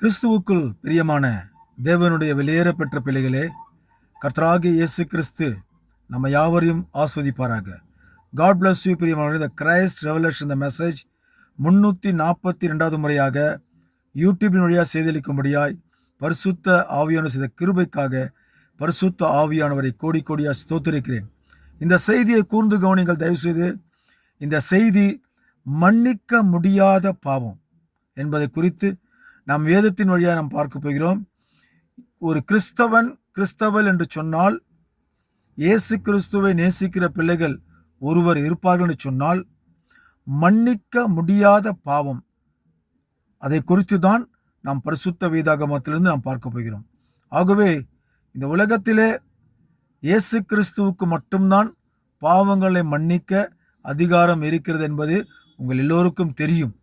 கிறிஸ்துவுக்குள் பிரியமான தேவனுடைய வெளியேறப்பெற்ற பிள்ளைகளே கர்த்தராகி இயேசு கிறிஸ்து நம்ம யாவரையும் ஆஸ்வதிப்பாராக. காட் பிளஸ் யூ பிரியமான the Christ revelation the message முன்னூற்றி நாற்பத்தி ரெண்டாவது முறையாக யூடியூபின் வழியாக செய்தளிக்கும்படியாய் பரிசுத்த ஆவியான செய்த கிருபைக்காக பரிசுத்த ஆவியானவரை கோடி கோடியாக ஸ்தோத்திருக்கிறேன். இந்த செய்தியை கூர்ந்து கவனிங்கள். தயவுசெய்து இந்த செய்தி மன்னிக்க முடியாத பாவம் என்பதை குறித்து நாம் வேதத்தின் வழியாக நாம் பார்க்க போகிறோம். ஒரு கிறிஸ்தவன் கிறிஸ்தவல் என்று சொன்னால் இயேசு கிறிஸ்துவை நேசிக்கிற பிள்ளைகள் ஒருவர் இருப்பார்கள் என்று சொன்னால் மன்னிக்க முடியாத பாவம். அதை குறித்து தான் நாம் பரிசுத்த வேதாகமத்திலிருந்து நாம் பார்க்க போகிறோம். ஆகவே இந்த உலகத்திலே இயேசு கிறிஸ்துவுக்கு மட்டும்தான் பாவங்களை மன்னிக்க அதிகாரம் இருக்கிறது என்பது உங்கள் எல்லோருக்கும் தெரியும்.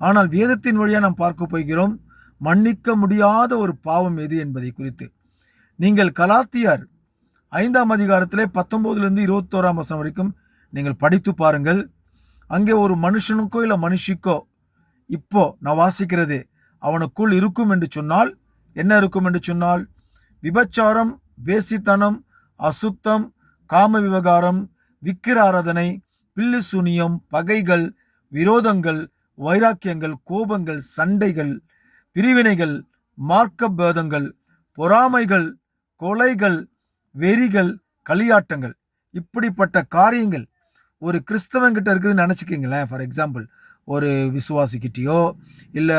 ஆனால் வேதத்தின் வழியாக நாம் பார்க்க போகிறோம் மன்னிக்க முடியாத ஒரு பாவம் எது என்பதை குறித்து. நீங்கள் கலாத்தியார் ஐந்தாம் அதிகாரத்திலே பத்தொம்போதுலேருந்து இருபத்தோராம் வசனம் வரைக்கும் நீங்கள் படித்து பாருங்கள். அங்கே ஒரு மனுஷனுக்கோ இல்லை மனுஷிக்கோ இப்போ நான் வாசிக்கிறது அவனுக்குள் இருக்கும் என்று சொன்னால் என்ன இருக்கும் என்று சொன்னால்? விபச்சாரம் வேசித்தனம் அசுத்தம் காம விவகாரம் விக்கிர ஆராதனை பில்லு சுனியம் பகைகள் விரோதங்கள் வைராக்கியங்கள் கோபங்கள் சண்டைகள் பிரிவினைகள் மார்க்க பேதங்கள் பொறாமைகள் கொலைகள் வெறிகள் களியாட்டங்கள். இப்படிப்பட்ட காரியங்கள் ஒரு கிறிஸ்தவங்கிட்ட இருக்குதுன்னு நினச்சிக்கிங்களேன் ஃபார் எக்ஸாம்பிள் ஒரு விசுவாசிக்கிட்டேயோ இல்லை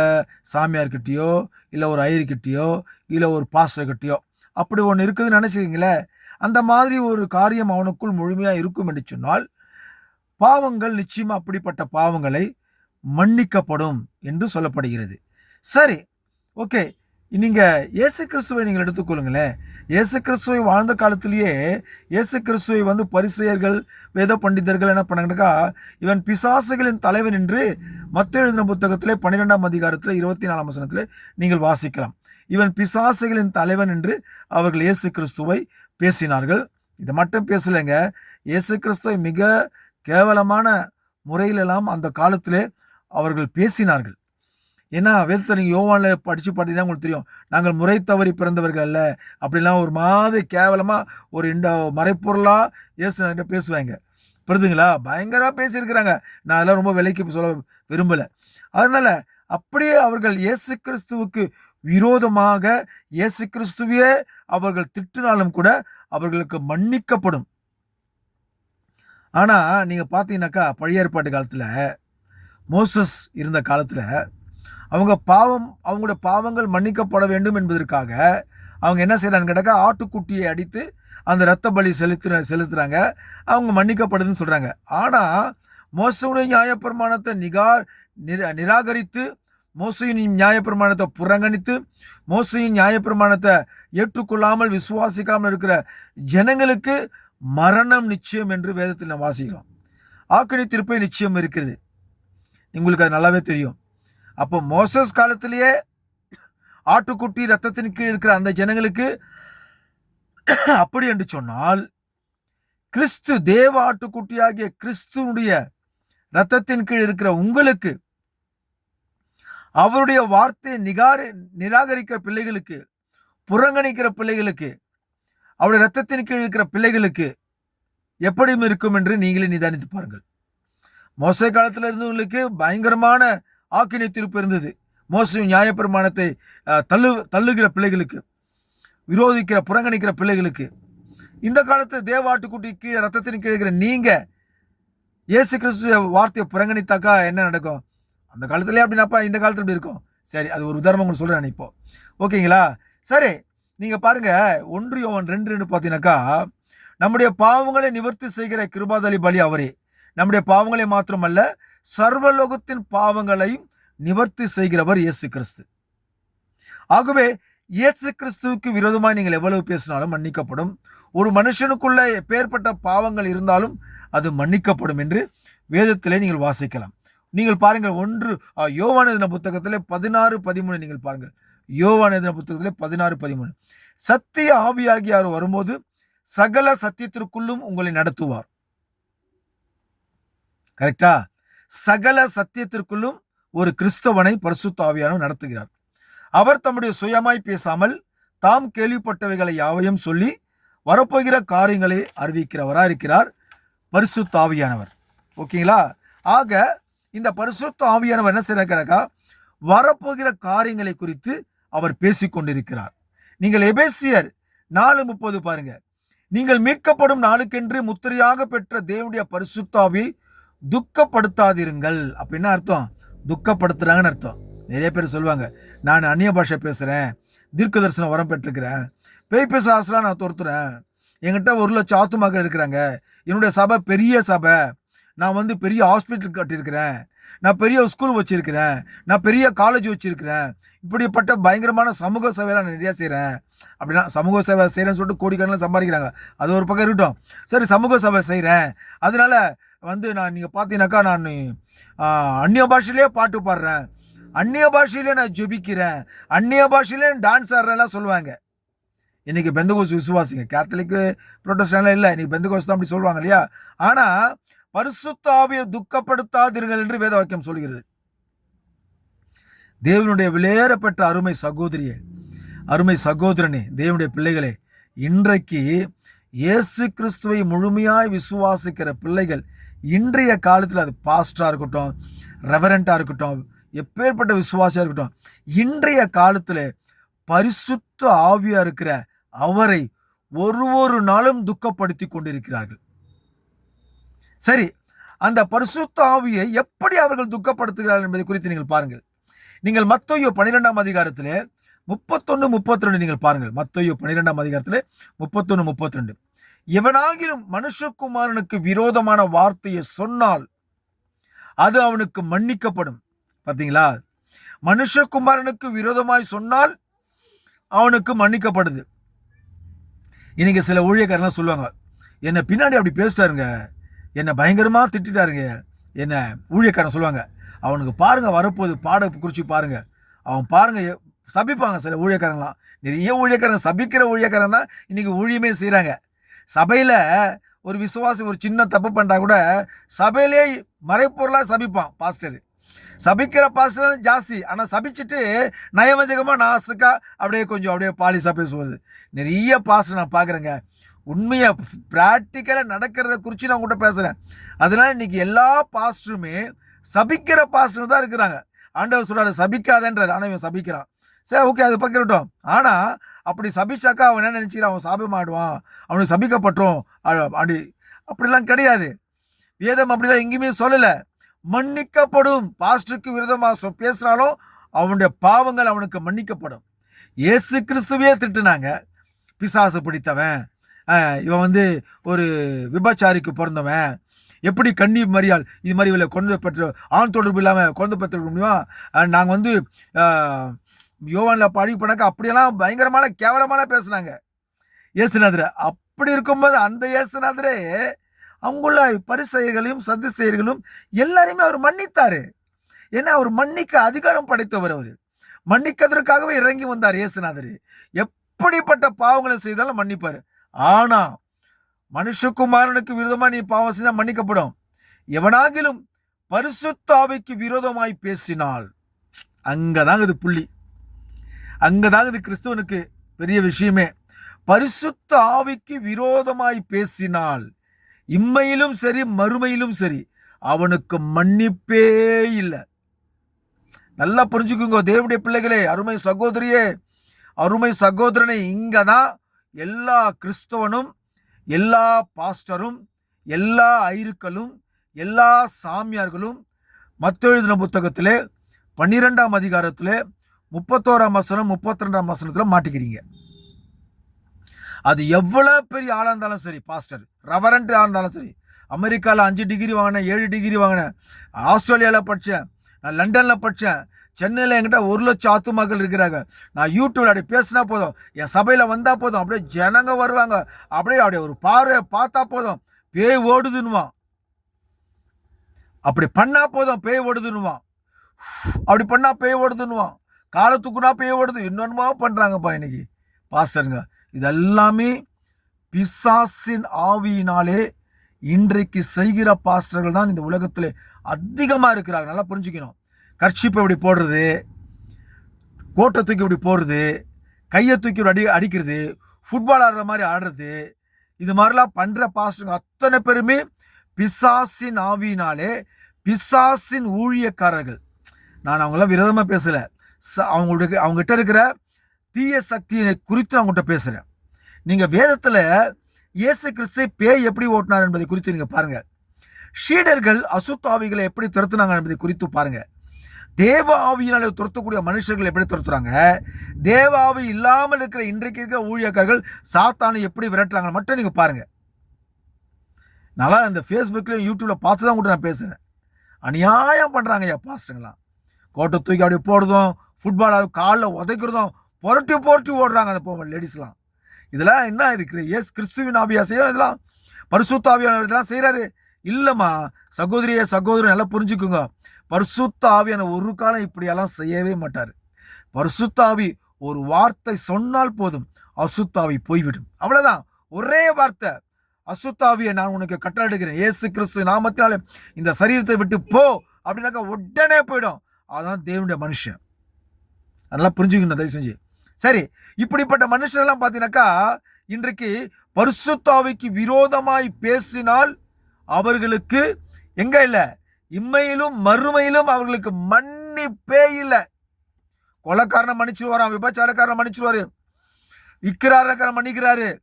சாமியார்கிட்டேயோ இல்லை ஒரு ஐயர்கிட்டேயோ இல்லை ஒரு பாஸ்டர்கிட்டயோ அப்படி ஒன்று இருக்குதுன்னு நினச்சிக்கிங்களேன். அந்த மாதிரி ஒரு காரியம் அவனுக்குள் முழுமையாக இருக்கும் என்று சொன்னால் பாவங்கள் நிச்சயமாக அப்படிப்பட்ட பாவங்களை மன்னிக்கப்படும் என்று சொல்லப்படுகிறது. சரி ஓகே. நீங்கள் இயேசு கிறிஸ்துவை நீங்கள் எடுத்துக்கொள்ளுங்களேன் இயேசு கிறிஸ்துவை வாழ்ந்த காலத்திலேயே இயேசு கிறிஸ்துவை வந்து பரிசெயர்கள் வேத பண்டிதர்கள் என்ன பண்ணாங்கனாக்கா இவன் பிசாசுகளின் தலைவன் என்று மத்த எழுதின புத்தகத்திலே பன்னிரெண்டாம் அதிகாரத்தில் இருபத்தி நாலாம் வசனத்தில் நீங்கள் வாசிக்கலாம். இவன் பிசாசுகளின் தலைவன் என்று அவர்கள் இயேசு கிறிஸ்துவை பேசினார்கள். இதை மட்டும் பேசலைங்க. இயேசு கிறிஸ்துவை மிக கேவலமான முறையிலெல்லாம் அந்த காலத்திலே அவர்கள் பேசினார்கள். ஏன்னா வேதத்தை நீங்கள் யோவானில் படித்து பார்த்தீங்கன்னா உங்களுக்கு தெரியும் நாங்கள் முறை தவறி பிறந்தவர்கள் அல்ல அப்படிலாம் ஒரு மாதிரி கேவலமாக ஒரு இந்த மறைப்பொருளாக இயேசுகிட்ட பேசுவாங்க. புரிதுங்களா? பயங்கரமாக பேசியிருக்கிறாங்க. நான் அதெல்லாம் ரொம்ப விலைக்கு சொல்ல விரும்பலை. அதனால் அப்படியே அவர்கள் இயேசு கிறிஸ்துவுக்கு விரோதமாக இயேசு கிறிஸ்துவையே அவர்கள் திட்டினாலும் கூட அவர்களுக்கு மன்னிக்கப்படும். ஆனால் நீங்கள் பார்த்தீங்கன்னாக்கா பழைய ஏற்பாட்டு காலத்தில் மோசஸ் இருந்த காலத்தில் அவங்க பாவம் அவங்களோட பாவங்கள் மன்னிக்கப்பட வேண்டும் என்பதற்காக அவங்க என்ன செய்கிறான்னு கேட்டாக்கா ஆட்டுக்குட்டியை அடித்து அந்த இரத்த பலி செலுத்து செலுத்துகிறாங்க அவங்க மன்னிக்கப்படுதுன்னு சொல்கிறாங்க ஆனால் மோசவுடைய நியாயப்பிரமாணத்தை நிகார் நிரா நிராகரித்து மோசையின் நியாயப்பிரமாணத்தை புறங்கணித்து மோசையின் நியாயப்பிரமாணத்தை ஏற்றுக்கொள்ளாமல் விசுவாசிக்காமல் இருக்கிற ஜனங்களுக்கு மரணம் நிச்சயம் என்று வேதத்தில் நாம் வாசிக்கலாம் ஆக்கணி திருப்பை நிச்சயம் இருக்கிறது. உங்களுக்கு அது நல்லாவே தெரியும். அப்போ மோசஸ் காலத்திலேயே ஆட்டுக்குட்டி ரத்தத்தின் கீழ் இருக்கிற அந்த ஜனங்களுக்கு அப்படி என்று சொன்னால் கிறிஸ்து தேவ ஆட்டுக்குட்டியாகிய கிறிஸ்துனுடைய ரத்தத்தின் கீழ் இருக்கிற உங்களுக்கு அவருடைய வார்த்தையை நிகாரி நிராகரிக்கிற பிள்ளைகளுக்கு புறங்கணிக்கிற பிள்ளைகளுக்கு அவருடைய ரத்தத்தின் கீழ் இருக்கிற பிள்ளைகளுக்கு எப்படியும் இருக்கும் என்று நீங்களே நிதானித்து பாருங்கள். மோசை காலத்தில் இருந்தவங்களுக்கு பயங்கரமான ஆக்கினை திருப்பு இருந்தது. மோசையும் நியாயப்பிரமாணத்தை தள்ளு தள்ளுகிற பிள்ளைகளுக்கு விரோதிக்கிற புறங்கணிக்கிற பிள்ளைகளுக்கு இந்த காலத்தில் தேவாட்டுக்குட்டி கீழே ரத்தத்தின் கீழே இருக்கிற இயேசு கிறிஸ்து வார்த்தையை புறங்கணித்தாக்கா என்ன நடக்கும்? அந்த காலத்துலேயே அப்படின்னாப்பா இந்த காலத்தில் இப்படி இருக்கும். சரி அது ஒரு உதாரணம் உங்களுக்கு சொல்கிறேன் இப்போ. ஓகேங்களா? சரி நீங்கள் பாருங்கள் ஒன்று ஒன் ரெண்டு ரெண்டு பார்த்தீங்கன்னாக்கா நம்முடைய பாவங்களை நிவர்த்தி செய்கிற கிருபாதலி பலி அவரே. நம்முடைய பாவங்களை மாத்திரமல்ல சர்வலோகத்தின் பாவங்களையும் நிவர்த்தி செய்கிறவர் இயேசு கிறிஸ்து. ஆகவே இயேசு கிறிஸ்துவுக்கு விரோதமாக நீங்கள் எவ்வளவு பேசினாலும் மன்னிக்கப்படும். ஒரு மனுஷனுக்குள்ள பேர்பட்ட பாவங்கள் இருந்தாலும் அது மன்னிக்கப்படும் என்று வேதத்திலே நீங்கள் வாசிக்கலாம். நீங்கள் பாருங்கள் ஒன்று யோவான தின புத்தகத்திலே பதினாறு பதிமூணு நீங்கள் பாருங்கள். யோவான தின புத்தகத்திலே பதினாறு பதிமூணு. சத்திய ஆவியாகியார் வரும்போது சகல சத்தியத்திற்குள்ளும் உங்களை நடத்துவார். கரெக்டா சகல சத்தியத்திற்குள்ளும் ஒரு கிறிஸ்தவனை பரிசுத்தாவியானவர் நடத்துகிறார். அவர் தம்முடைய சுயமாய் பேசாமல் தாம் கேள்விப்பட்டவைகளை யாவையும் சொல்லி வரப்போகிற காரியங்களை அறிவிக்கிறவராக இருக்கிறார் பரிசுத்த ஆவியானவர். ஓகேங்களா? ஆக இந்த பரிசுத்த ஆவியானவர் என்ன செய்யறாக்கா வரப்போகிற காரியங்களை குறித்து அவர் பேசிக்கொண்டிருக்கிறார். நீங்கள் எபேசியர் நாலு முப்பது பாருங்க. நீங்கள் மீட்கப்படும் நாளுக்கென்று முத்திரையாக பெற்ற தேவனுடைய பரிசுத்தாவியை துக்கப்படுத்தாதிருங்கள். அப்படின்னா அர்த்தம். துக்கப்படுத்துறாங்கன்னு அர்த்தம். நிறைய பேர் சொல்லுவாங்க நான் அந்நிய பாஷை பேசுகிறேன் தீர்க்க தரிசனம் உரம் பெற்றுக்கிறேன். பேய் பேச ஆசலாம் நான் துரத்துறேன். என்கிட்ட ஒரு லட்சம் ஆத்துமாக்கள் இருக்கிறாங்க. என்னுடைய சபை பெரிய சபை. நான் வந்து பெரிய ஹாஸ்பிட்டல் கட்டியிருக்கிறேன். நான் பெரிய ஸ்கூல் வச்சுருக்கிறேன். நான் பெரிய காலேஜ் வச்சுருக்கிறேன். இப்படிப்பட்ட பயங்கரமான சமூக சேவையெல்லாம் நான் நிறையா செய்கிறேன் அப்படின்னா சமூக சேவை செய்கிறேன்னு சொல்லிட்டு கோடிக்கணக்கில் சம்பாதிக்கிறாங்க. அது ஒரு பக்கம் இருக்கட்டும். சரி சமூக சேவை செய்கிறேன் அதனால வந்து நான் நீங்கள் பார்த்தீங்கன்னாக்கா நான் அந்நிய பாஷையிலே பாட்டு பாடுறேன். அந்நிய பாஷையிலே நான் ஜெபிக்கிறேன். அந்நிய பாஷையிலே டான்ஸ் ஆடுறேன்லாம் சொல்லுவாங்க. இன்றைக்கி பெந்தகோஸ் விசுவாசிங்க. கேத்தலிக்கு ப்ரொட்டஸ்டான்லாம் இல்லை. இன்றைக்கி பெந்தகோஸ் தான் அப்படி சொல்லுவாங்க இல்லையா? ஆனால் பரிசுத்தாவியை துக்கப்படுத்தாதீர்கள் என்று வேத வாக்கியம் சொல்கிறது. தேவனுடைய விலையேறப்பட்ட அருமை சகோதரியே அருமை சகோதரனே தேவனுடைய பிள்ளைகளே இன்றைக்கு இயேசு கிறிஸ்துவை முழுமையாய் விசுவாசிக்கிற பிள்ளைகள் இன்றைய காலத்தில் அது பாஸ்டாக இருக்கட்டும் ரெவரண்டாக இருக்கட்டும் எப்பேற்பட்ட விசுவாசியாக இருக்கட்டும் இன்றைய காலத்தில் பரிசுத்த ஆவியாக இருக்கிற அவரை ஒரு ஒரு நாளும் துக்கப்படுத்தி கொண்டிருக்கிறார்கள். சரி அந்த பரிசுத்த ஆவியை எப்படி அவர்கள் துக்கப்படுத்துகிறார்கள் என்பதை குறித்து நீங்கள் பாருங்கள். நீங்கள் மத்தொய்யோ பன்னிரெண்டாம் அதிகாரத்தில் முப்பத்தொன்று முப்பத்தி ரெண்டு நீங்கள் பாருங்கள். மத்தொய்யோ பன்னிரெண்டாம் அதிகாரத்தில் முப்பத்தொன்று முப்பத்தி ரெண்டு எவனாகிலும் மனுஷகுமாரனுக்கு விரோதமான வார்த்தையை சொன்னால் அது அவனுக்கு மன்னிக்கப்படும். பார்த்தீங்களா மனுஷகுமாரனுக்கு விரோதமாய் சொன்னால் அவனுக்கு மன்னிக்கப்படுது. இன்னைக்கு சில ஊழியக்காரங்களாம் சொல்லுவாங்க என்னை பின்னாடி அப்படி பேசிட்டாருங்க என்னை பயங்கரமாக திட்டாருங்க என்னை ஊழியக்காரன் சொல்லுவாங்க அவனுக்கு பாருங்கள் வரப்போகுது பாட குறித்து பாருங்கள் அவன் பாருங்கள் சபிப்பாங்க சில ஊழியக்காரங்களாம் நிறைய ஊழியக்காரங்க சபிக்கிற ஊழியக்காரங்க தான் இன்றைக்கி ஊழியமே செய்கிறாங்க சபையில் ஒரு விசுவாசி ஒரு சின்ன தப்பு பண்ணிட்டா கூட சபையிலே மறைப்பொருளாக சபிப்பான் பாஸ்டர். சபிக்கிற பாஸ்டர் ஜாஸ்தி. ஆனால் சபிச்சுட்டு நயவஞ்சகமாக நாசுக்கா அப்படியே கொஞ்சம் அப்படியே பாலிசாக பேசுவது நிறைய பாஸ்டர் நான் பார்க்குறேங்க உண்மையாக ப்ராக்டிக்கலாக நடக்கிறத குறித்து நான் உங்கள்கிட்ட பேசுகிறேன் அதனால் இன்னைக்கு எல்லா பாஸ்டருமே சபிக்கிற பாஸ்டர் தான் இருக்கிறாங்க. ஆண்டவர் சொல்றாரு சபிக்காதன்றார். ஆனால் இவன் சபிக்கிறான். சரி ஓகே அது பக்கிரட்டும் ஆனால் அப்படி சபிச்சாக்கா அவன் என்ன நினச்சிக்கிறான்? அவன் சாபமாடுவான் அவனுக்கு சபிக்கப்பட்டோம் அப்படி அப்படிலாம் கிடையாது. வேதம் அப்படிலாம் எங்கேயுமே சொல்லலை. மன்னிக்கப்படும். பாஸ்டருக்கு விரோதமாக சொ பேசினாலும் அவனுடைய பாவங்கள் அவனுக்கு மன்னிக்கப்படும். இயேசு கிறிஸ்துவே திட்டுனாங்க. பிசாசு பிடித்தவன். இவன் வந்து ஒரு விபச்சாரிக்கு பிறந்தவன் எப்படி கன்னி மரியாள் இது மாதிரி இவளை கொண்டு பெற்ற ஆண் தொடர்பு இல்லாமல் கொண்டு பெற்ற முடியுமா? நாங்கள் வந்து யோவானில் பாடி போனாக்க அப்படியெல்லாம் பயங்கரமான கேவலமான பேசுனாங்க. இயேசுநாதரை. அப்படி இருக்கும்போது அந்த இயேசுநாதரே அவங்குள்ள பரிசெயர்களையும் சதிசெயர்களும் எல்லாரையுமே அவர் மன்னித்தார். ஏன்னா அவர் மன்னிக்க அதிகாரம் படைத்தவர் அவர். மன்னிக்கிறதுக்காகவே இறங்கி வந்தார் இயேசுநாதர். எப்படிப்பட்ட பாவங்களை செய்தாலும் மன்னிப்பார். ஆனால் மனுஷகுமாரனுக்கு விரோதமாக நீ பாவம் செய்தால் மன்னிக்கப்படும். எவனாகிலும் பரிசுத்தாவைக்கு விரோதமாய் பேசினால் அங்கதாங்க இது புள்ளி. அங்கதாங்க இது கிறிஸ்துவனுக்கு பெரிய விஷயமே. பரிசுத்த ஆவிக்கு விரோதமாய் பேசினால் இம்மையிலும் சரி மறுமையிலும் சரி அவனுக்கு மன்னிப்பே இல்லை. நல்லா புரிஞ்சுக்குங்க தேவனுடைய பிள்ளைகளே அருமை சகோதரியே அருமை சகோதரனை இங்கே தான் எல்லா கிறிஸ்தவனும் எல்லா பாஸ்டரும் எல்லா ஐருக்களும் எல்லா சாமியார்களும் மத்த எழுதின புத்தகத்திலே பன்னிரெண்டாம் அதிகாரத்திலே முப்பத்தோராம் வசனம் முப்பத்தி ரெண்டாம் வசனத்தில் மாட்டிக்கிறீங்க. அது எவ்வளோ பெரிய ஆளாக இருந்தாலும் சரி பாஸ்டர் ரெவரண்ட் ஆளாக இருந்தாலும் சரி அமெரிக்காவில் அஞ்சு டிகிரி வாங்கினேன் ஏழு டிகிரி வாங்கினேன் ஆஸ்திரேலியாவில் படித்தேன் நான் லண்டனில் படித்தேன் சென்னையில் என்கிட்ட ஒரு லட்சம் ஆத்துமாக்கள் இருக்கிறாங்க. நான் யூடியூப்ல அப்படி பேசினா போதும் என் சபையில் வந்தால் போதும் அப்படியே ஜனங்க வருவாங்க அப்படியே அப்படியே ஒரு பார்வையை பார்த்தா போதும் பேய் ஓடுதுன்னுவான். அப்படி பண்ணால் போதும் பேய் ஓடுதுன்னுவான். அப்படி பண்ணால் பேய் ஓடுதுன்னுவான். காலை தூக்குனா பேய் ஓடுது. இன்னொன்னுமா பண்ணுறாங்கப்பா இன்னைக்கு? பாஸ்டருங்க இதெல்லாமே பிசாசின் ஆவியினாலே இன்றைக்கு செய்கிற பாஸ்டர்கள் தான் இந்த உலகத்தில் அதிகமாக இருக்கிறாங்க. நல்லா புரிஞ்சுக்கணும். கர்ஷிப்பை இப்படி போடுறது? கோட்டை தூக்கி இப்படி போடுறது? கையை தூக்கி இப்படி அடி அடிக்கிறது? ஃபுட்பால் ஆடுற மாதிரி ஆடுறது? இது மாதிரிலாம் பண்ணுற பாஸ்டருங்க. அத்தனை பேருமே பிசாசின் ஆவியினாலே பிசாசின் ஊழியக்காரர்கள். நான் அவங்களாம் விரோதமாக பேசலை. ச அவங்களுக்கு அவங்ககிட்ட இருக்கிற தீய சக்தியை குறித்து அவங்ககிட்ட பேசுகிறேன் நீங்கள் வேதத்தில் இயேசு கிறிஸ்து பேய் எப்படி ஓட்டினார் என்பதை குறித்து நீங்கள் பாருங்கள் ஷீடர்கள் அசுத்தாவிகளை எப்படி துரத்துனாங்க என்பதை குறித்து பாருங்கள் தேவ ஆவியினால் துரத்தக்கூடிய மனுஷர்கள் எப்படி துரத்துறாங்க? தேவ ஆவி இல்லாமல் இருக்கிற இன்றைக்கு இருக்கிற ஊழியக்காரர்கள் சாத்தானை எப்படி விரட்டுறாங்க மட்டும் நீங்கள் பாருங்கள் நல்லா இந்த ஃபேஸ்புக்லையும் யூடியூப்பில் பார்த்து தான் கூட நான் பேசுகிறேன் அநியாயம் பண்ணுறாங்க ஐயா பாஸ்டங்களாம் கோட்டை தூக்கி அப்படியே போடுறதும் ஃபுட்பாலாக காலில் உதைக்கிறதும் புரட்டி புரட்டி ஓடுறாங்க அந்த போக லேடிஸ்லாம் இதெல்லாம் என்ன இதுக்கு ஏஸ் கிறிஸ்துவின் ஆபியாசையும் இதெல்லாம்? பரிசுத்தாவியானவர் இதெல்லாம் செய்கிறாரு இல்லைம்மா சகோதரிய சகோதரி நல்லா புரிஞ்சுக்குங்க. பரிசுத்த ஆவியான ஒரு காலம் இப்படியெல்லாம் செய்யவே மாட்டார். பரிசுத்தாவி ஒரு வார்த்தை சொன்னால் போதும் அசுத்தாவி போய்விடும். அவ்வளோதான் ஒரே வார்த்தை. அசுத்தாவியை நான் உனக்கு கட்டளையிடுகிறேன். ஏசு கிறிஸ்து நாமத்தினாலே இந்த சரீரத்தை விட்டு போ அப்படின்னாக்கா உடனே போயிடும். அதான் தேவனுடைய மனுஷன். அதெல்லாம் புரிஞ்சுக்கணும் தயவு செஞ்சு. சரி இப்படிப்பட்ட மனுஷரெல்லாம் பார்த்தீங்கன்னாக்கா இன்றைக்கு பரிசுத்தாவிக்கு விரோதமாய் பேசினால் அவர்களுக்கு எங்க இல்லை? இம்மையிலும் மறுமையிலும் அவர்களுக்கு மன்னிப்பே இல்லை. கொலைக்காரனை மன்னிச்சிருவாராம் விபச்சாரக்காரனை மன்னிச்சிருவாரு விற்கிறாரக்காரன் மன்னிக்கிறாரு.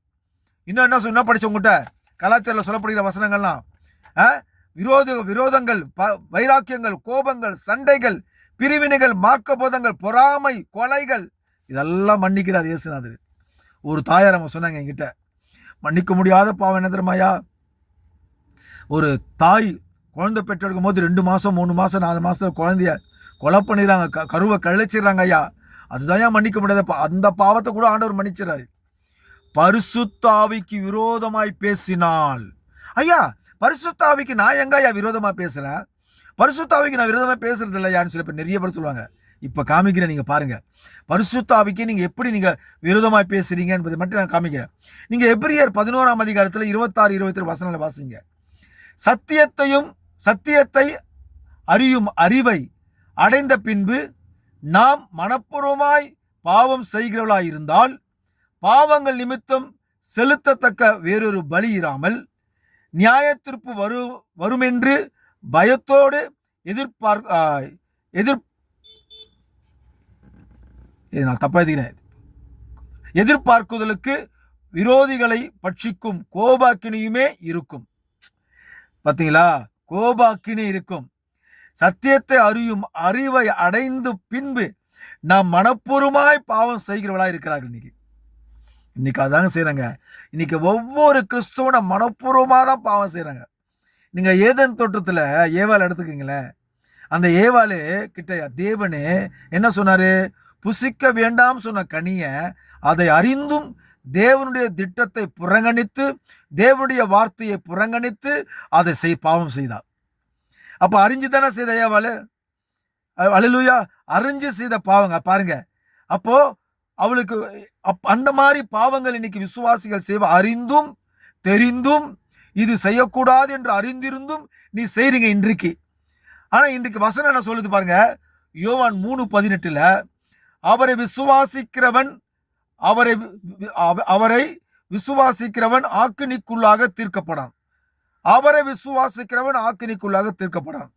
இன்னும் என்ன சொன்ன படிச்ச உங்ககிட்ட? சொல்லப்படுகிற வசனங்கள்லாம் ஆ? விரோத விரோதங்கள் ப- வைராக்கியங்கள் கோபங்கள் சண்டைகள் பிரிவினைகள் மாக்கபோதங்கள் பொறாமை கொலைகள் இதெல்லாம் மன்னிக்கிறார் இயேசுநாதர். ஒரு தாயார் அவங்க சொன்னாங்க என்கிட்ட மன்னிக்க முடியாத பாவம் என்ன தெரியுமாயா ஒரு தாய் குழந்தை பெற்றெடுக்கும் போது ரெண்டு மாதம் மூணு மாதம் நாலு மாதம் குழந்தைய கொலை பண்ணிடுறாங்க க கருவை கழிச்சிடுறாங்க ஐயா. அதுதான் ஏன் மன்னிக்க முடியாத பா- அந்த பாவத்தை கூட ஆண்டவர் மன்னிச்சிடறாரு. பரிசுத்தாவிக்கு விரோதமாய் பேசினால். ஐயா பரிசுத்தாவிக்கு நான் எங்க ஐயா விரோதமாக பேசுகிறேன் பரிசுத்தாவிக்கு நான் விரதமாக பேசுறது இல்லையான்னு சில பேர் நிறைய பேர் சொல்லுவாங்க. இப்போ காமிக்கிறேன் நீங்கள் பாருங்கள் பரிசுத்தாவிக்கு நீங்கள் எப்படி நீங்கள் விரோதமாக பேசுறீங்க என்பதை மட்டும் நான் காமிக்கிறேன். நீங்கள் எப்ரியர் பதினோராம் அதிகாரத்தில் இருபத்தாறு இருபத்தி வசனங்களை வாசிங்க. சத்தியத்தையும் சத்தியத்தை அறியும் அறிவை அடைந்த பின்பு நாம் மனப்பூர்வமாய் பாவம் செய்கிறவளாய் இருந்தால் பாவங்கள் நிமித்தம் செலுத்தத்தக்க வேறொரு பலி இராமல் நியாயத்திற்பு வரு வருமென்று பயத்தோடு எதிர்பார் எதிர் இது நான் தப்பா எழுதிக்கிறேன். எதிர்பார்க்குதலுக்கு விரோதிகளை பட்சிக்கும் கோபாக்கினியுமே இருக்கும். பார்த்தீங்களா கோபாக்கினி இருக்கும். சத்தியத்தை அறியும் அறிவை அடைந்து பின்பு நாம் மனப்பூர்வமாய் பாவம் செய்கிறவளா இருக்கிறார்கள் இன்னைக்கு. இன்னைக்கு அதாங்க செய்கிறாங்க இன்னைக்கு ஒவ்வொரு கிறிஸ்துவனை மனப்பூர்வமாக தான் பாவம் செய்கிறாங்க நீங்க ஏதன் தோட்டத்துல ஏவாள் எடுத்துக்கீங்களேன் அந்த ஏவாளு கிட்ட தேவனே என்ன சொன்னாரு? புசிக்க வேண்டாம் சொன்ன கனிய அதை அறிந்தும் தேவனுடைய திட்டத்தை புறங்கணித்து தேவனுடைய வார்த்தையை புறங்கணித்து அதை செய் பாவம் செய்தார். அப்ப அறிஞ்சு தானே செய்த ஏவாளு? அழலுயா அறிஞ்சு செய்த பாவங்க பாருங்க. அப்போ அவளுக்கு அப் அந்த மாதிரி பாவங்கள் இன்னைக்கு விசுவாசிகள் செய்வ அறிந்தும் தெரிந்தும் இது செய்யக்கூடாது என்று அறிந்திருந்தும் நீ செய்றீங்க இன்றைக்கு. ஆனால் இன்றைக்கு வசனம் என்ன சொல்லுது பாருங்க? யோவான் மூணு பதினெட்டில் அவரை விசுவாசிக்கிறவன் அவரை அவரை விசுவாசிக்கிறவன் ஆக்கினிக்குள்ளாக தீர்க்கப்படான். அவரை விசுவாசிக்கிறவன் ஆக்கினிக்குள்ளாக தீர்க்கப்படான்.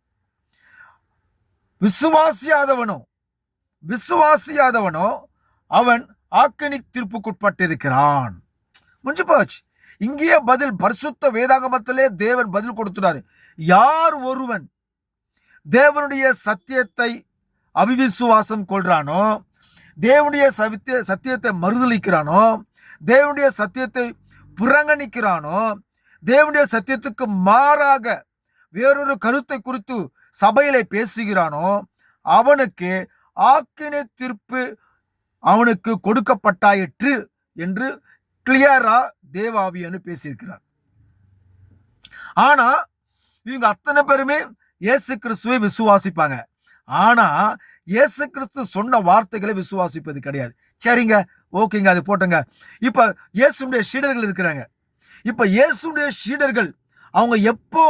விசுவாசியாதவனோ விசுவாசியாதவனோ அவன் ஆக்கினி தீர்ப்புக்குட்பட்டிருக்கிறான். முடிஞ்சு போச்சு. இங்கேயே பதில் பரிசுத்த வேதாகமத்திலே தேவன் பதில் கொடுத்துட்டாரு. யார் ஒருவன் தேவனுடைய சத்தியத்தை அவிவிசுவாசம் கொள்றானோ தேவனுடைய சத்திய சத்தியத்தை மறுதலிக்கிறானோ தேவனுடைய சத்தியத்தை புறங்கணிக்கிறானோ தேவனுடைய சத்தியத்துக்கு மாறாக வேறொரு கருத்தை குறித்து சபையிலே பேசுகிறானோ அவனுக்கு ஆக்கினை தீர்ப்பு அவனுக்கு கொடுக்கப்பட்டாயிற்று என்று கிளியரா தேவாவியன்னு பேசியிருக்கிறார். ஆனா இவங்க அத்தனை பேருமே இயேசு கிறிஸ்துவை விசுவாசிப்பாங்க. ஆனா இயேசு கிறிஸ்து சொன்ன வார்த்தைகளை விசுவாசிப்பது கிடையாது. சரிங்க ஓகேங்க அது போட்டுங்க. இப்ப இயேசுடைய சீடர்கள் இருக்கிறாங்க. இப்ப இயேசுடைய சீடர்கள் அவங்க எப்போ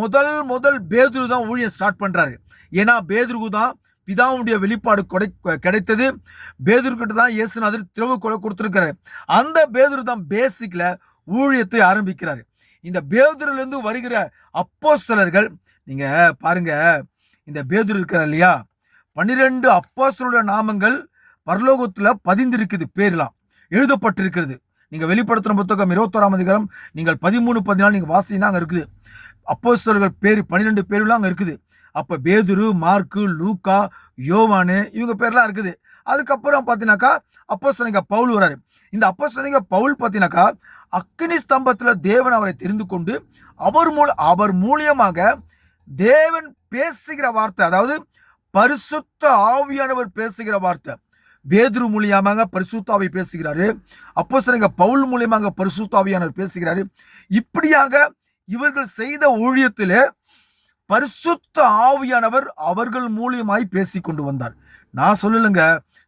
முதல் முதல் பேதுரு தான் ஊழியம் ஸ்டார்ட் பண்றாரு? ஏன்னா பேதுருகு தான் பிதாவுடைய வெளிப்பாடு கொடை கிடைத்தது. பேதுருக்கிட்ட தான் இயேசுநாதர் திறவு கொலை கொடுத்துருக்கிறாரு. அந்த பேதுரு தான் பேசிக்கில் ஊழியத்தை ஆரம்பிக்கிறாரு. இந்த பேதுரிலிருந்து வருகிற அப்போஸ்தலர்கள் நீங்கள் பாருங்க இந்த பேதுரு இருக்கிறார் இல்லையா? பன்னிரெண்டு அப்போஸ்தலோட நாமங்கள் பரலோகத்தில் பதிந்திருக்குது பேர்லாம் எழுதப்பட்டிருக்கிறது. நீங்கள் வெளிப்படுத்தின புத்தகம் இருபத்தோராம் அதிகாரம் நீங்கள் பதிமூணு பதினாலு நீங்கள் வாசினா அங்கே இருக்குது. அப்போஸ்தலர்கள் பேர் பன்னிரெண்டு பேர்லாம் அங்கே இருக்குது. அப்போ பேதுரு மார்க்கு லூக்கா யோவானு இவங்க பேர்லாம் இருக்குது. அதுக்கப்புறம் பார்த்தீங்கன்னாக்கா அப்போஸ்தலங்க பவுல் வராரு. இந்த அப்போஸ்தலங்க பவுல் பார்த்தீங்கன்னாக்கா அக்னி ஸ்தம்பத்தில் தேவன் அவரை தெரிந்து கொண்டு அவர் மூல அவர் மூலியமாக தேவன் பேசுகிற வார்த்தை அதாவது பரிசுத்த ஆவியானவர் பேசுகிற வார்த்தை பேதுரு மூலியமாக பரிசுத்தாவை பேசுகிறாரு அப்போஸ்தலங்க பவுல் மூலியமாக பரிசுத்தாவியானவர் பேசுகிறாரு. இப்படியாக இவர்கள் செய்த ஊழியத்திலே பரிசுத்த ஆவியானவர் அவர்கள் மூலியமாய் பேசி கொண்டு வந்தார். நான் சொல்லலைங்க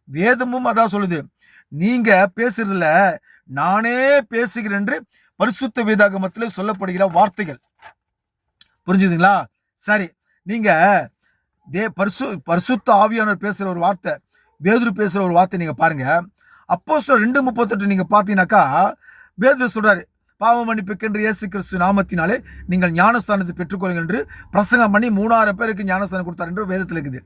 வேதமும் அதான் சொல்லுது. நீங்க பேசுறதுல நானே பேசுகிறேன் என்று பரிசுத்த வேதாகமத்தில் சொல்லப்படுகிற வார்த்தைகள். புரிஞ்சுதுங்களா? சரி நீங்க தே பரிசு பரிசுத்த ஆவியானவர் பேசுகிற ஒரு வார்த்தை பேதுரு பேசுகிற ஒரு வார்த்தை நீங்க பாருங்க. அப்போ ரெண்டு முப்பத்தெட்டு நீங்க பார்த்தீங்கன்னாக்கா பேதுரு சொல்றாரு பாவ மன்னிப்புக்கென்று இயேசு கிறிஸ்து நாமத்தினாலே நீங்கள் ஞானஸ்தானத்தை பெற்றுக்கொள்ளுங்கள் என்று பிரசங்கம் பண்ணி மூணாயிரம் பேருக்கு ஞானஸ்தானம் கொடுத்தார் என்று வேதத்தில் இருக்குது.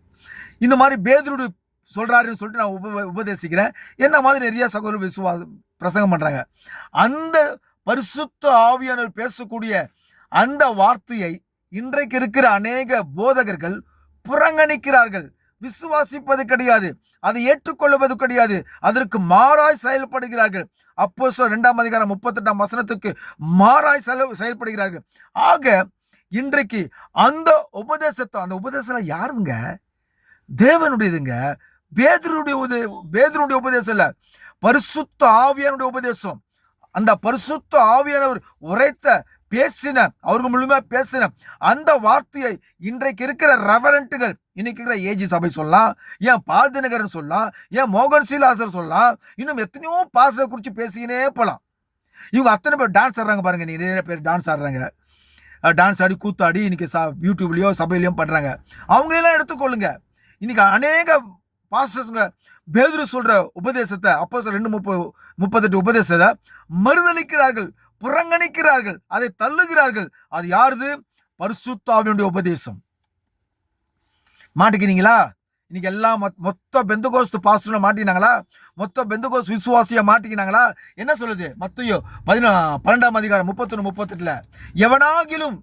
இந்த மாதிரி பேதுருடு சொல்கிறாருன்னு சொல்லிட்டு நான் உப உபதேசிக்கிறேன். என்ன மாதிரி நிறைய சகோதரர் விசுவா பிரசங்கம் பண்ணுறாங்க அந்த பரிசுத்த ஆவியானவர் பேசக்கூடிய அந்த வார்த்தையை இன்றைக்கு இருக்கிற அநேக போதகர்கள் புறங்கணிக்கிறார்கள். விசுவாசிப்பது கிடையாது. அதை ஏற்றுக்கொள்வது கிடையாது. அதற்கு மாறாய் செயல்படுகிறார்கள். அப்போ ரெண்டாம் அதிகாரம் முப்பத்தெட்டாம் வசனத்துக்கு மாறாய் செலவு செயல்படுகிறார்கள். ஆக இன்றைக்கு அந்த உபதேசத்தை அந்த உபதேசம் யாருங்க தேவனுடையதுங்க. பேதருடைய உதே பேதருடைய உபதேசம் இல்லை. பரிசுத்த ஆவியானுடைய உபதேசம். அந்த பரிசுத்த ஆவியானவர் உரைத்த பேசின அவர்கள் முழுமையாக பேசின அந்த வார்த்தையை இன்றைக்கு இருக்கிற ரெவரண்ட்டுகள் இன்னைக்கு இருக்கிற ஏஜி சபை சொல்லலாம் ஏன் பால்தினகரன் சொல்லலாம் ஏன் மோகன் சீலாசர் சொல்லலாம் இன்னும் எத்தனையோ பாசத்தை குறித்து பேசிக்கினே போகலாம் இவங்க அத்தனை பேர் டான்ஸ் ஆடுறாங்க பாருங்க நீ நிறைய பேர் டான்ஸ் ஆடுறாங்க. டான்ஸ் ஆடி கூத்தாடி இன்னைக்கு ச யூடியூப்லேயோ சபையிலையோ பண்ணுறாங்க அவங்களெல்லாம் எடுத்துக்கொள்ளுங்க. இன்னைக்கு அநேக பாஸ்டர்ஸுங்க பேதுரு சொல்கிற உபதேசத்தை அப்போ ரெண்டு முப்பது முப்பத்தெட்டு உபதேசத்தை மறுதளிக்கிறார்கள் புறங்கணிக்கிறார்கள். அதை தள்ளுகிறார்கள். அது யாருது? பரிசுத்தாவினுடைய உபதேசம். மாட்டிக்கிறீங்களா? இன்னைக்கு எல்லாம் மொத்த பெந்தகோஸ்து பாஸ்டர்ல மாட்டினாங்களா மொத்த பெந்தகோஸ் விசுவாசிய மாட்டிக்கினாங்களா? என்ன சொல்லுது? மத்தையோ பதினா பன்னெண்டாம் அதிகாரம் முப்பத்தொன்னு முப்பத்தெட்டுல எவனாகிலும்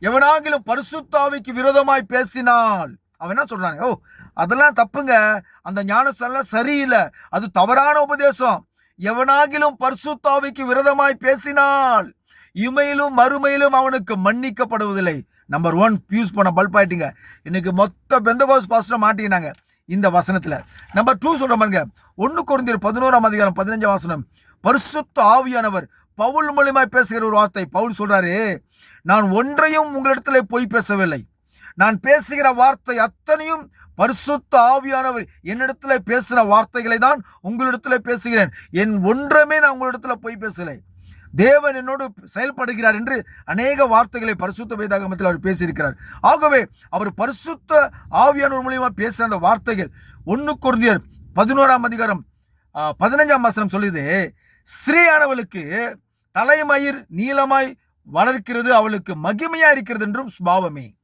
எவனாகிலும் பரிசுத்தாவிக்கு விரோதமாய் பேசினால் அவன் என்ன சொல்றாங்க ஓ அதெல்லாம் தப்புங்க. அந்த ஞானஸ்தலம் சரியில்லை. அது தவறான உபதேசம். எவனாகிலும் பர்சுத்தாவிக்கு விரதமாய் பேசினால் இமையிலும் மறுமையிலும் அவனுக்கு மன்னிக்கப்படுவதில்லை. நம்பர் ஒன் பியூஸ் பண்ண பல்ப் ஆயிட்டீங்க. இன்னைக்கு மொத்த பெந்தகோஸ் பாஸ்டர் மாட்டினாங்க இந்த வசனத்தில். நம்பர் டூ சொல்ற பாருங்க. ஒன்னு குறைந்தர் பதினோராம் அதிகாரம் பதினஞ்சாம் வசனம். பரிசுத்த ஆவியானவர் பவுல் மூலியமாய் பேசுகிற ஒரு வார்த்தை. பவுல் சொல்றாரு நான் ஒன்றையும் உங்களிடத்துல பொய் பேசவில்லை. நான் பேசுகிற வார்த்தை அத்தனையும் பரிசுத்த ஆவியானவர் என்னிடத்துல பேசின வார்த்தைகளை தான் உங்களிடத்துல பேசுகிறேன். என் ஒன்றமே நான் உங்களிடத்துல போய் பேசலை. தேவன் என்னோடு செயல்படுகிறார் என்று அநேக வார்த்தைகளை பரிசுத்த வேதாகமத்தில் அவர் பேசியிருக்கிறார். ஆகவே அவர் பரிசுத்த ஆவியானவர் மூலியமாக பேசுகிற அந்த வார்த்தைகள் ஒன்று குருந்தியர் பதினோராம் அதிகாரம் பதினஞ்சாம் வசனம் சொல்லுது ஸ்ரீயானவளுக்கு தலைமயிர் நீளமாய் வளர்க்கிறது அவளுக்கு மகிமையா இருக்கிறது என்றும் சுபாவமே.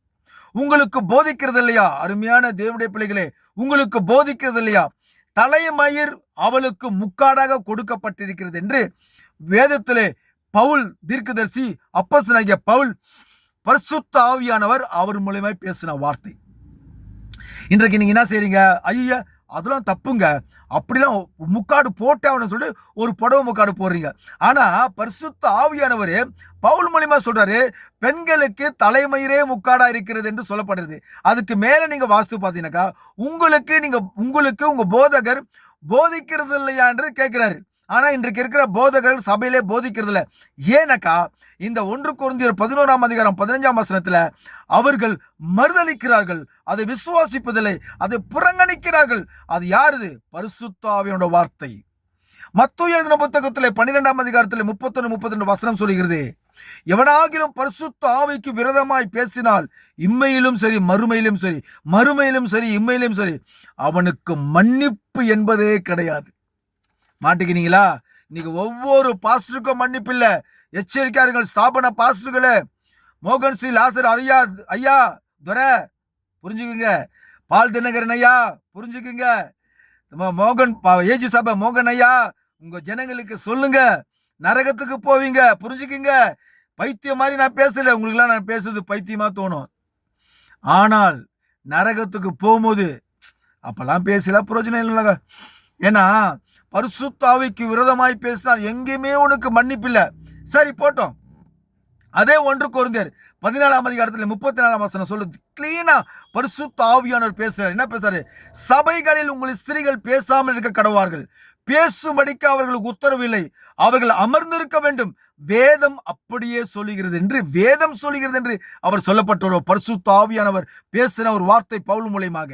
உங்களுக்கு போதிக்கிறது இல்லையா அருமையான தேவனுடைய பிள்ளைகளே உங்களுக்கு போதிக்கிறது இல்லையா தலைமயிர் அவளுக்கு முக்காடாக கொடுக்கப்பட்டிருக்கிறது என்று வேதத்திலே பவுல் தீர்க்கதர்சி அப்பசனாகிய பவுல் பரிசுத்த ஆவியானவர் அவர் மூலியமாய் பேசின வார்த்தை. இன்றைக்கு நீங்க என்ன செய்றீங்க? ஐயா அதெல்லாம் தப்புங்க. அப்படிலாம் முக்காடு போட்டே அவனு சொல்லிட்டு ஒரு புடவை முக்காடு போடுறீங்க. ஆனால் பரிசுத்த ஆவியானவர் பவுல் மூலியமா சொல்றாரு பெண்களுக்கு தலைமயிரே முக்காடா இருக்கிறது என்று சொல்லப்படுறது அதுக்கு மேலே நீங்க வாஸ்து பார்த்தீங்கன்னாக்கா உங்களுக்கு நீங்க உங்களுக்கு உங்க போதகர் போதிக்கிறது இல்லையா என்று கேட்கிறாரு. ஆனா இன்றைக்கு இருக்கிற போதகர்கள் சபையிலே போதிக்கிறது இல்லை ஏனக்கா இந்த ஒன்று குருந்தியர் பதினோராம் அதிகாரம் பதினஞ்சாம் வசனத்துல அவர்கள் மறுதளிக்கிறார்கள் அதை விசுவாசிப்பதில்லை அதை புறங்கணிக்கிறார்கள். அது யாருது? பரிசுத்தாவியோட வார்த்தை. மத்து எழுதின புத்தகத்தில் பன்னிரெண்டாம் அதிகாரத்தில் முப்பத்தொன்னு முப்பத்தி ரெண்டு வசனம் சொல்கிறது எவனாகிலும் பரிசுத்த ஆவிக்கு விரதமாய் பேசினால் இம்மையிலும் சரி மறுமையிலும் சரி மறுமையிலும் சரி இம்மையிலும் சரி அவனுக்கு மன்னிப்பு என்பதே கிடையாது. மாட்டிக்கினீங்களா? இன்னைக்கு ஒவ்வொரு பாஸ்டருக்கும் மன்னிப்பு இல்ல எச்சரிக்கையார்கள் ஸ்தாபன பாஸ்டர்களே. மோகன் சி. லாசர் ஐயா ஐயா துரை புரிஞ்சுக்குங்க. பால் தினகரன் ஐயா புரிஞ்சுக்குங்க. நம்ம மோகன் பா- ஏஜி சபை மோகன் ஐயா உங்க ஜனங்களுக்கு சொல்லுங்க. நரகத்துக்கு போவீங்க புரிஞ்சுக்குங்க. பைத்தியம் மாதிரி நான் பேசல. உங்களுக்குலாம் நான் பேசுறது பைத்தியமா தோணும். ஆனால் நரகத்துக்கு போகும்போது அப்பெல்லாம் பேசல பிரயோஜனம் இல்லைங்க. ஏன்னா பரிசுத்தாவிக்கு விரோதமாய் பேசினால் எங்கேயுமே உனக்கு மன்னிப்பில்லை சரி போட்டோம். அதே ஒன்று குறைந்தார் பதினாலாம் அதிகாரத்தில் முப்பத்தி நாலாம் வசனம் சொல்லுது. கிளீனா பரிசுத்த ஆவியானவர் பேசுகிறார் என்ன பேசுறாரு? சபைகளில் உங்கள் ஸ்திரீகள் பேசாமல் இருக்க கடவார்கள். பேசும்படிக்கு அவர்களுக்கு உத்தரவில்லை அவர்கள் அமர்ந்திருக்க வேண்டும். வேதம் அப்படியே சொல்லுகிறது என்று வேதம் சொல்லுகிறது என்று அவர் சொல்லப்பட்ட பரிசுத்த ஆவியானவர் பேசின ஒரு வார்த்தை பவுல் மூலியமாக.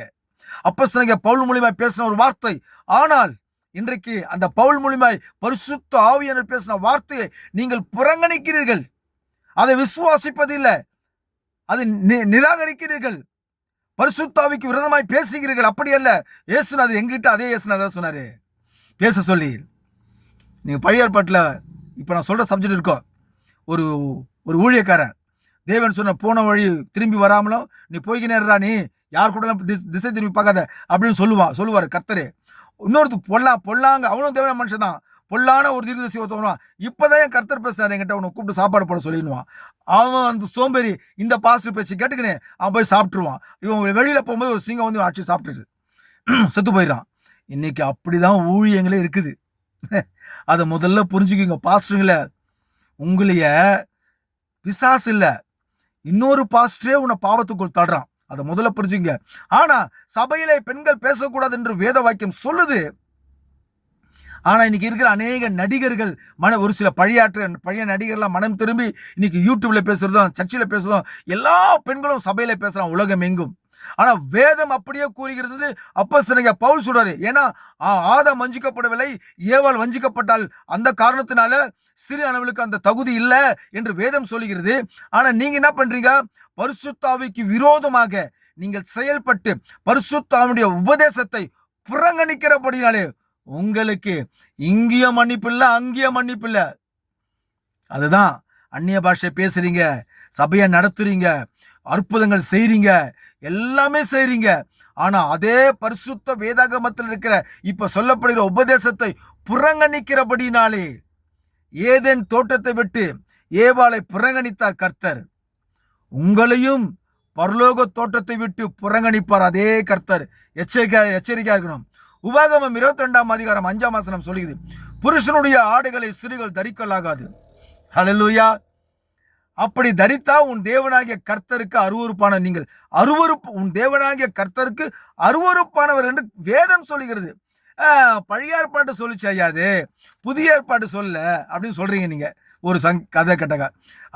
அப்போ பவுல் மூலியமாக பேசின ஒரு வார்த்தை. ஆனால் இன்றைக்கு அந்த பவுல் மூலியமாய் பரிசுத்த ஆவியனர் பேசின வார்த்தையை நீங்கள் புறங்கணிக்கிறீர்கள். அதை விசுவாசிப்பதில்லை. அதை நி- நிராகரிக்கிறீர்கள். பரிசுத்தாவிக்கு விரோதமாய் பேசுகிறீர்கள். அப்படி அல்ல. இயேசுநாதர் எங்கிட்ட அதே இயேசுநாதர் சொன்னாரு. பேச சொல்லி. நீங்கள் பழைய ஏற்பாட்டில் இப்போ நான் சொல்கிற சப்ஜெக்ட் இருக்கும் ஒரு ஒரு ஊழியக்காரன். தேவன் சொன்ன போன வழி திரும்பி வராமலும் நீ போய்கினேடுறா நீ. யார் கூட திசை திரும்பி பார்க்காத. அப்படின்னு சொல்லுவான் சொல்லுவார் கர்த்தரு. இன்னொருத்து பொல்லா பொல்லாங்க. அவனும் தேவையான மனுஷன் தான் பொல்லான ஒரு தீர்க்கதரிசி ஒருத்தவனுவான் இப்போதான் என் கர்த்தர் பேசுறாரு என்கிட்ட. அவனை கூப்பிட்டு சாப்பாடு போட சொல்லிடுவான் அவன் அந்த சோம்பேறி இந்த பாசிட்டிவ் பேச்சு கேட்டுக்கினே அவன் போய் சாப்பிட்ருவான் இவன் வெளியில் போகும்போது ஒரு சிங்கம் வந்து ஆட்சி சாப்பிட்டுச்சு செத்து போயிடறான். இன்னைக்கு அப்படிதான் ஊழியங்களே இருக்குது. அதை முதல்ல புரிஞ்சுக்குங்க பாஸ்டருங்களே. உங்களைய பிசாசு இல்லை. இன்னொரு பாஸ்டரே உன்னை பாவத்துக்குள் தடுறான் அதை முதல்ல புரிஞ்சுங்க. ஆனா சபையிலே பெண்கள் பேசக்கூடாது என்று வேத வாக்கியம் சொல்லுது. ஆனால் இன்னைக்கு இருக்கிற அநேக நடிகர்கள் மன ஒரு சில பழையாற்று பழைய நடிகர்லாம் மனம் திரும்பி இன்னைக்கு யூடியூப்ல பேசுறதும் சர்ச்சில் பேசுறதும் எல்லா பெண்களும் சபையில் பேசுகிறான் உலகம் எங்கும் ஆனால் வேதம் அப்படியே கூறுகிறது அப்ப பவுல் சொல்றாரு. ஏன்னா ஆதம் வஞ்சிக்கப்படவில்லை ஏவால் வஞ்சிக்கப்பட்டால் அந்த காரணத்தினால சிறு அளவுக்கு அந்த தகுதி இல்லை என்று வேதம் சொல்லுகிறது. ஆனால் நீங்கள் என்ன பண்ணுறீங்க பரிசுத்தாவிக்கு விரோதமாக நீங்கள் செயல்பட்டு பரிசுத்தாவுடைய உபதேசத்தை புறங்கணிக்கிறபடினாலே உங்களுக்கு இங்கேயும் மன்னிப்பு இல்லை அங்கேயும் மன்னிப்பு இல்லை. அதுதான் அந்நிய பாஷை பேசுறீங்க சபையை நடத்துறீங்க அற்புதங்கள் செய்கிறீங்க எல்லாமே செய்றீங்க. ஆனா அதே பரிசுத்த வேதாகமத்தில் இருக்கிற இப்ப சொல்லப்படுகிற உபதேசத்தை புறங்கணிக்கிறபடினாலே ஏதேன் தோட்டத்தை விட்டு ஏவாளை புறங்கணித்தார் கர்த்தர். உங்களையும் பரலோக தோட்டத்தை விட்டு புறங்கணிப்பார் அதே கர்த்தர். எச்சரிக்கை எச்சரிக்கையாக இருக்கணும். உபாகமம் இருபத்தி ரெண்டாம் அதிகாரம் அஞ்சாம் வசனம் சொல்லுகிறது. புருஷனுடைய ஆடைகளை சிறுகள் தரிக்கலாகாது. ஹalleluya அப்படி தரித்தா உன் தேவனாகிய கர்த்தருக்கு அருவருப்பான நீங்கள். அருவருப்பு உன் தேவனாகிய கர்த்தருக்கு அருவருப்பானவர் என்று வேதம் சொல்லுகிறது. பழைய ஏற்பாட்டு சொல்லிச்சு ஐயா புதிய ஏற்பாடு சொல்ல அப்படின்னு சொல்றீங்க நீங்க. ஒரு சங் கதை கட்டக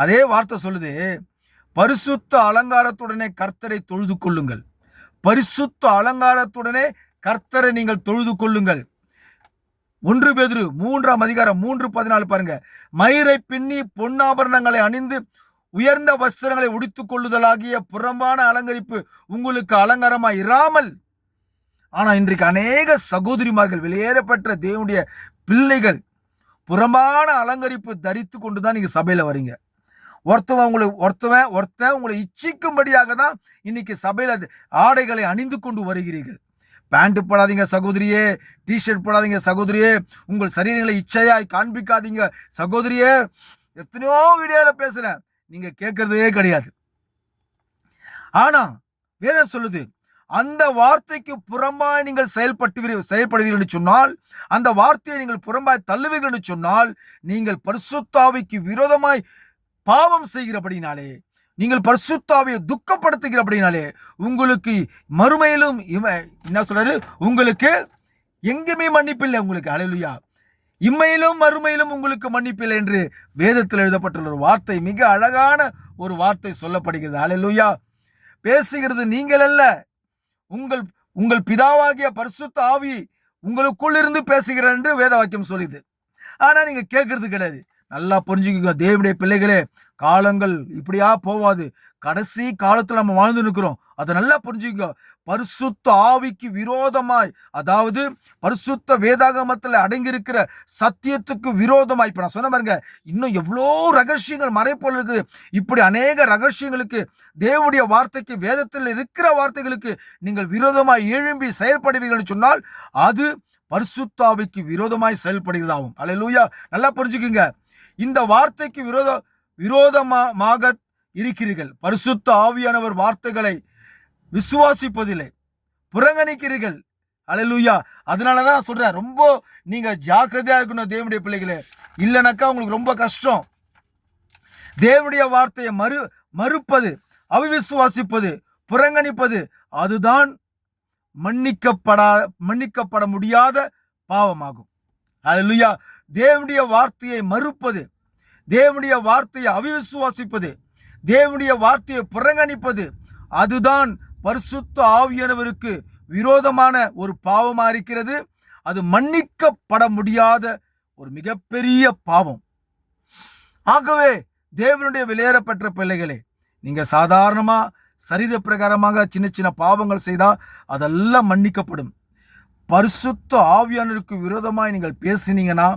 அதே வார்த்தை சொல்லுது. பரிசுத்த அலங்காரத்துடனே கர்த்தரை தொழுது கொள்ளுங்கள். பரிசுத்த அலங்காரத்துடனே கர்த்தரை நீங்கள் தொழுது கொள்ளுங்கள். ஒன்று பேதுரு மூன்றாம் அதிகாரம் மூன்று பதினாலு பாருங்க. மயிரை பின்னி பொன்னாபரணங்களை அணிந்து உயர்ந்த வஸ்திரங்களை உடித்துக் கொள்ளுதலாகிய புறம்பான அலங்கரிப்பு உங்களுக்கு அலங்காரமாக இராமல். ஆனால் இன்றைக்கு அநேக சகோதரிமார்கள் வெளியேறப்பட்ட தேவனுடைய பிள்ளைகள் புறம்பான அலங்கரிப்பு தரித்து கொண்டு தான் நீங்கள் சபையில் வரீங்க. ஒருத்தவன் உங்களை ஒருத்தவன் ஒருத்தன் உங்களை இச்சிக்கும்படியாக தான் இன்னைக்கு சபையில் ஆடைகளை அணிந்து கொண்டு வருகிறீர்கள். பேண்ட் போடாதீங்க சகோதரியே டிஷர்ட் போடாதீங்க சகோதரியே. உங்கள் சரீரங்களை இச்சையாய் காண்பிக்காதீங்க. சகோதரியே எத்தனையோ வீடியோவில் பேசுகிறேன் நீங்கள் கேட்கறதே கிடையாது. ஆனா வேதம் சொல்லுது அந்த வார்த்தைக்கு புறம்பாய் நீங்கள் செயல்பட்டு செயல்படுவீர்கள் என்று சொன்னால் அந்த வார்த்தையை நீங்கள் புறம்பாய் தள்ளுவீர்கள் என்று சொன்னால் நீங்கள் பரிசுத்தாவிக்கு விரோதமாய் பாவம் செய்கிறபடினாலே நீங்கள் பரிசுத்தாவியை துக்கப்படுத்துகிறபடினாலே உங்களுக்கு மறுமையிலும் இவ- என்ன சொல்றாரு? உங்களுக்கு எங்குமே மன்னிப்பில்லை உங்களுக்கு. அலையிலுயா இம்மையிலும் மறுமையிலும் உங்களுக்கு மன்னிப்பில்லை என்று வேதத்தில் எழுதப்பட்டுள்ள ஒரு வார்த்தை மிக அழகான ஒரு வார்த்தை சொல்லப்படுகிறது. அலையிலுயா பேசுகிறது நீங்கள் அல்ல. உங்கள் உங்கள் பிதாவாகிய பரிசுத்த ஆவி உங்களுக்குள் இருந்து பேசுகிறார் என்று வேத வாக்கியம் சொல்லுது. ஆனால் நீங்கள் கேட்கறது கிடையாது. நல்லா புரிஞ்சுக்குங்க. தேவனுடைய பிள்ளைகளே காலங்கள் இப்படியா போவாது. கடைசி காலத்தில் நம்ம வாழ்ந்து நிற்கிறோம். அதை நல்லா புரிஞ்சுக்கோ பரிசுத்த ஆவிக்கு விரோதமாய் அதாவது பரிசுத்த வேதாகமத்தில் அடங்கியிருக்கிற சத்தியத்துக்கு விரோதமாய் இப்போ நான் சொன்ன பாருங்க இன்னும் எவ்வளோ ரகசியங்கள் மறைப்போல் இருக்குது. இப்படி அநேக ரகசியங்களுக்கு தேவனுடைய வார்த்தைக்கு வேதத்தில் இருக்கிற வார்த்தைகளுக்கு நீங்கள் விரோதமாய் எழும்பி செயல்படுவீர்கள் சொன்னால் அது பரிசுத்தாவிக்கு விரோதமாய் செயல்படுகிறதாகும். அல்லேலூயா நல்லா புரிஞ்சுக்குங்க. இந்த வார்த்தைக்கு விரோத விரோதமாக இருக்கிறீர்கள். பரிசுத்த ஆவியானவர் வார்த்தைகளை விசுவாசிப்பதில்லை புறங்கணிக்கிறீர்கள். அலலுயா அதனால தான் நான் சொல்கிறேன் ரொம்ப நீங்கள் ஜாக்கிரதையாக இருக்கணும் தேவனுடைய பிள்ளைகளே. இல்லைனாக்கா உங்களுக்கு ரொம்ப கஷ்டம். தேவனுடைய வார்த்தையை மறு மறுப்பது அவிவிசுவாசிப்பது புறங்கணிப்பது அதுதான் மன்னிக்கப்படா மன்னிக்கப்பட முடியாத பாவமாகும். அதுலையா தேவனுடைய வார்த்தையை மறுப்பது தேவனுடைய வார்த்தையை அவிசுவாசிப்பது தேவனுடைய வார்த்தையை புறங்கணிப்பது அதுதான் பரிசுத்த ஆவியானவருக்கு விரோதமான ஒரு பாவமாக இருக்கிறது. அது மன்னிக்கப்பட முடியாத ஒரு மிகப்பெரிய பாவம். ஆகவே தேவனுடைய வெளியேறப்பட்ட பிள்ளைகளே நீங்கள் சாதாரணமாக சரீர பிரகாரமாக சின்ன சின்ன பாவங்கள் செய்தால் அதெல்லாம் மன்னிக்கப்படும். பரிசுத்த ஆவியானருக்கு விரோதமாய் நீங்கள் பேசினீங்கன்னா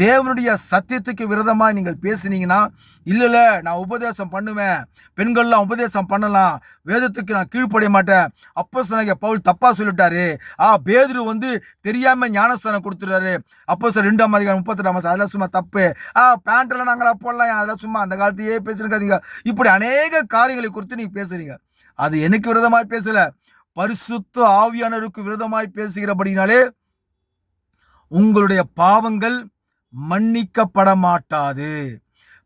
தேவனுடைய சத்தியத்துக்கு விரோதமாய் நீங்கள் பேசினீங்கன்னா இல்லை இல்லை நான் உபதேசம் பண்ணுவேன். பெண்கள்லாம் உபதேசம் பண்ணலாம். வேதத்துக்கு நான் கீழ்ப்படைய மாட்டேன். அப்போ சொன்ன பவுல் தப்பா சொல்லிட்டாரு. ஆ பேதுரு வந்து தெரியாம ஞானஸ்தானம் கொடுத்துட்டாரு அப்போ சார் ரெண்டாம் அதிகாரம் முப்பத்தெட்டாம் மாதம் அதெல்லாம் சும்மா தப்பு. ஆ பேண்ட்ல நாங்களாம் போடலாம். அதெல்லாம் சும்மா அந்த காலத்தையே பேசுறீங்க இப்படி அநேக காரியங்களை குறித்து நீங்க பேசுறீங்க. அது எனக்கு விரோதமாய் பேசலை. பரிசுத்த ஆவியானருக்கு விரோதமாய் பேசுகிறபடினாலே உங்களுடைய பாவங்கள் மன்னிக்கப்பட மாட்டாது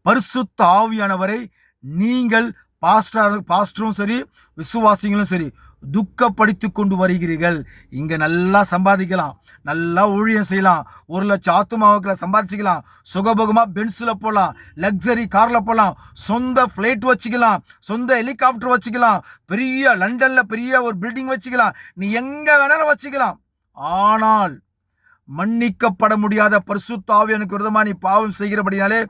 பரிசுத்த ஆவியானவரை நீங்கள் பாஸ்டர் பாஸ்டரும் சரி விசுவாசிகளும் சரி துக்கப்படுத்தி கொண்டு வருகிறீர்கள். இங்கே நல்லா சம்பாதிக்கலாம். நல்லா ஊழியம் செய்யலாம். ஒரு லட்சம் ஆத்துமாவுக்குள்ள சம்பாதிச்சிக்கலாம். சுகபோகமாக பென்ஸில் போகலாம் லக்ஸரி காரில் போகலாம் சொந்த ஃப்ளைட் வச்சுக்கலாம். சொந்த ஹெலிகாப்டர் வச்சுக்கலாம். பெரிய லண்டனில் பெரிய ஒரு பில்டிங் வச்சுக்கலாம். நீ எங்கே வேணாலும் வச்சுக்கலாம். ஆனால் மன்னிக்கப்பட முடியாத பரிசுத்தாவியனுக்கு விரதமாக நீ பாவம் செய்கிறபடினாலே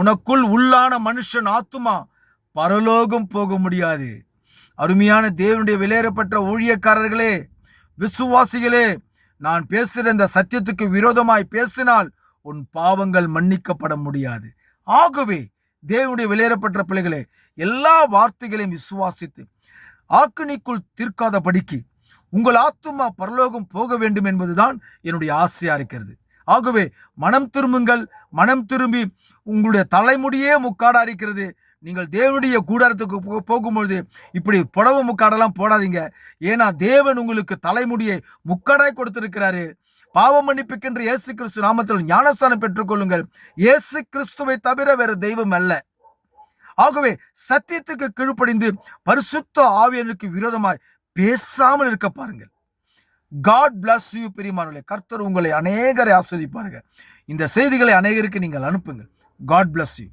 உனக்குள் உள்ளான மனுஷன் ஆத்துமா பரலோகம் போக முடியாது. அருமையான தேவனுடைய விலையேறப்பட்ட ஊழியக்காரர்களே விசுவாசிகளே நான் பேசுகிற இந்த சத்தியத்துக்கு விரோதமாய் பேசினால் உன் பாவங்கள் மன்னிக்கப்பட முடியாது. ஆகவே தேவனுடைய வெளியேறப்பட்ட பிள்ளைகளே எல்லா வார்த்தைகளையும் விசுவாசித்து ஆக்கினிக்குள் தீர்க்காதபடிக்கு உங்கள் ஆத்துமா பரலோகம் போக வேண்டும் என்பதுதான் என்னுடைய ஆசையாக இருக்கிறது. ஆகவே மனம் திரும்புங்கள் மனம் திரும்பி உங்களுடைய தலைமுடியே முக்காடா இருக்கிறது. நீங்கள் தேவனுடைய கூடாரத்துக்கு போகும்பொழுது இப்படி புடவை முக்காடெல்லாம் போடாதீங்க. ஏன்னா தேவன் உங்களுக்கு தலைமுடியை முக்காடாய் கொடுத்திருக்கிறாரு. பாவ மன்னிப்புக்கென்று இயேசு கிறிஸ்து நாமத்தில் ஞானஸ்தானம் பெற்றுக்கொள்ளுங்கள். இயேசு கிறிஸ்துவை தவிர வேற தெய்வம் அல்ல. ஆகவே சத்தியத்துக்கு கீழ்ப்படிந்து பரிசுத்த ஆவியனுக்கு விரோதமாய் பேசாமல் இருக்க பாருங்கள். காட் பிளஸ் யூ பெரியமானவர்களே. கர்த்தர் உங்களை அநேகரை ஆஸ்வதிப்பாருங்க. இந்த செய்திகளை அநேகருக்கு நீங்கள் அனுப்புங்கள். God bless you